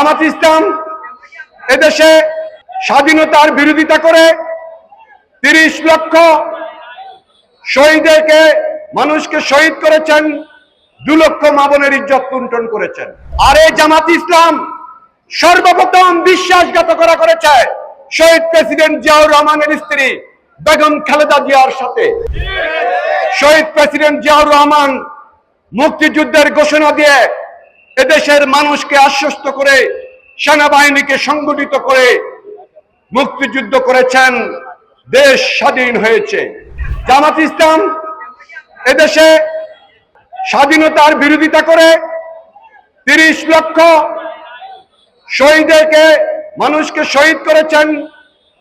জামাত ইসলাম এদেশে স্বাধীনতার বিরোধিতা করে তিরিশ লক্ষ শহীদদেরকে মানুষকে শহীদ করেছেন, দু লক্ষ মাবনের ইজ্জত লুণ্ঠন করেছেন। আর এই জামাত ইসলাম সর্বপ্রথম বিশ্বাসঘাতকতা করেছে শহীদ প্রেসিডেন্ট জিয়াউর রহমানের স্ত্রী বেগম খালেদা জিয়ার সাথে। শহীদ প্রেসিডেন্ট জিয়াউর রহমান মুক্তিযুদ্ধের ঘোষণা দিয়ে এদেশের মানুষকে আশ্বস্ত করে, সেনাবাহিনীকে সংগঠিত করে মুক্তিযুদ্ধ করেছেন, দেশ স্বাধীন হয়েছে। জামাত ইসলাম এদেশে স্বাধীনতার বিরোধিতা করে তিরিশ লক্ষ শহীদদেরকে মানুষকে শহীদ করেছেন,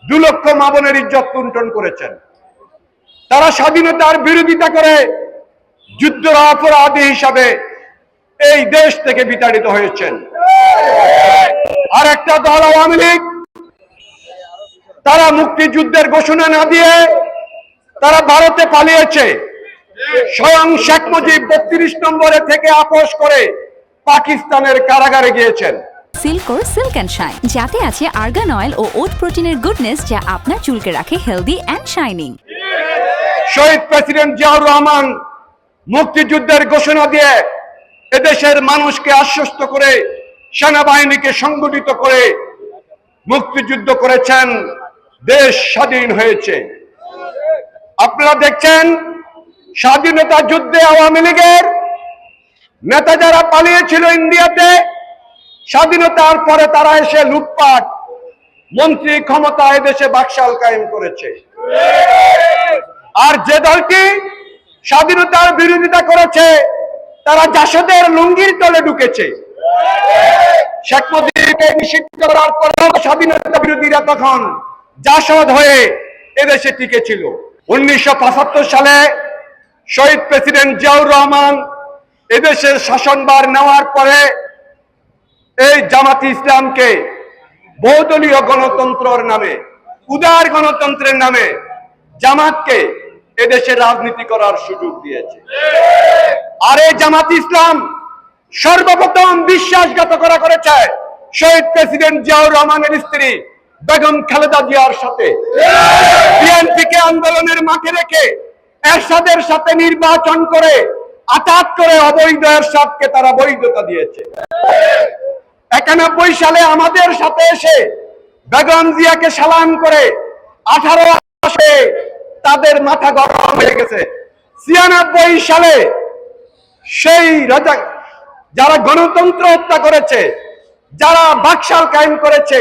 দু লক্ষ মাবনের ইজ্জত লুণ্ঠন করেছেন। তারা স্বাধীনতার বিরোধিতা করে যুদ্ধ অপরাধী হিসাবে এই দেশ থেকে বিতাড়িত হয়েছেন। আর একটা দল আওয়ামী লীগ তারা মুক্তিযুদ্ধের ঘোষণা না দিয়ে তারা ভারতে পালিয়েছে। স্বয়ং শেখ মুজিব বত্রিশ নম্বরে থেকে আপোষ করে পাকিস্তানের কারাগারে গিয়েছেন। সিল্কোর সিল্ক অ্যান্ড শাইন যাতে আছে আর্গান অয়েল ও ওট প্রোটিনের গুডনেস যা আপনার চুলকে রাখে হেলদি অ্যান্ড শাইনিং শহীদ প্রেসিডেন্ট জিয়াউর রহমান মুক্তিযুদ্ধের ঘোষণা দিয়ে এদেশের মানুষকে আশ্বস্ত করে, সেনাবাহিনীকে সংগঠিত করে মুক্তিযুদ্ধ করেছেন, দেশ স্বাধীন হয়েছে। আপনারা দেখছেন, স্বাধীনতা যুদ্ধে আওয়ামী লীগের নেতা যারা পালিয়েছিল ইন্ডিয়াতে, স্বাধীনতার পরে তারা এসে লুটপাট, মন্ত্রী ক্ষমতা এদেশে বাকশাল কায়েম করেছে। আর যে দলটি স্বাধীনতার বিরোধিতা করেছে তারা জাসদের লুঙ্গির তলে ঢুকেছে। শেখ মুজিবকে নিষিদ্ধ করার পরেও স্বাধীনতা বিরোধীরা তখন জাসদ হয়ে এদেশে টিকেছিল। উনিশশো সালে শহীদ প্রেসিডেন্ট জিয়াউর রহমান এদেশের শাসনভার নেওয়ার পরে এই জামাত ইসলামকে বহুদলীয় গণতন্ত্রের নামে, উদার গণতন্ত্রের নামে জামাতকে এদেশে রাজনীতি করার সুযোগ দিয়েছে। আর এই জামাত ইসলাম সর্বপ্রথম বিশ্বাসঘাতকতা করেছে শহীদ প্রেসিডেন্ট জিয়াউর রহমানের স্ত্রী বেগম খালেদা জিয়ার সাথে। বিএনপিকে আন্দোলনের মাঠে রেখে এরশাদের সাথে নির্বাচন করে আটাক করে অবৈধ এরশাদকে তারা বৈধতা দিয়েছে। একানব্বই সালে আমাদের সাথে এসে বেগম জিয়াকে সালাম করে আঠারো মাসে তাদের মাথা গরম হয়ে গেছে। ছিয়ানব্বই সালে সেই রাজা, যারা গণতন্ত্র হত্যা করেছে, যারা বাকশাল কায়েম করেছে,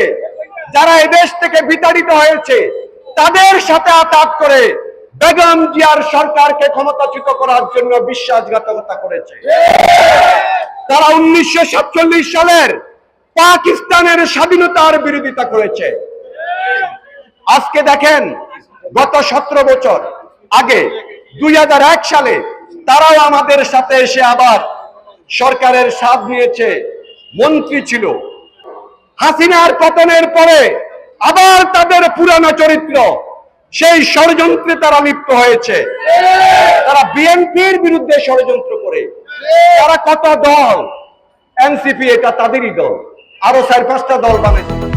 যারা এদেশ থেকে বিতাড়িত হয়েছে, তাদের সাথে আতাত করে বেগম জিয়ার সরকারকে ক্ষমতাচ্যুত করার জন্য বিশ্বাসঘাতকতা করেছে। তারা উনিশশো সাতচল্লিশ সালের পাকিস্তানের স্বাধীনতার বিরোধিতা করেছে। আজকে দেখেন গত সতেরো বছর আগে দুই সালে তারাও আমাদের সাথে এসে আবার সরকারের সাথ নিয়েছে মন্ত্রী ছিল। হাসিনার পতনের পরে আবার তাদের পুরানো চরিত্র, সেই ষড়যন্ত্রে তারা লিপ্ত হয়েছে। তারা বিএনপির বিরুদ্ধে ষড়যন্ত্র করে। তারা কত দল? এনসিপি এটা তাদেরই দল। আরও চার পাঁচটা দল বানাইছে।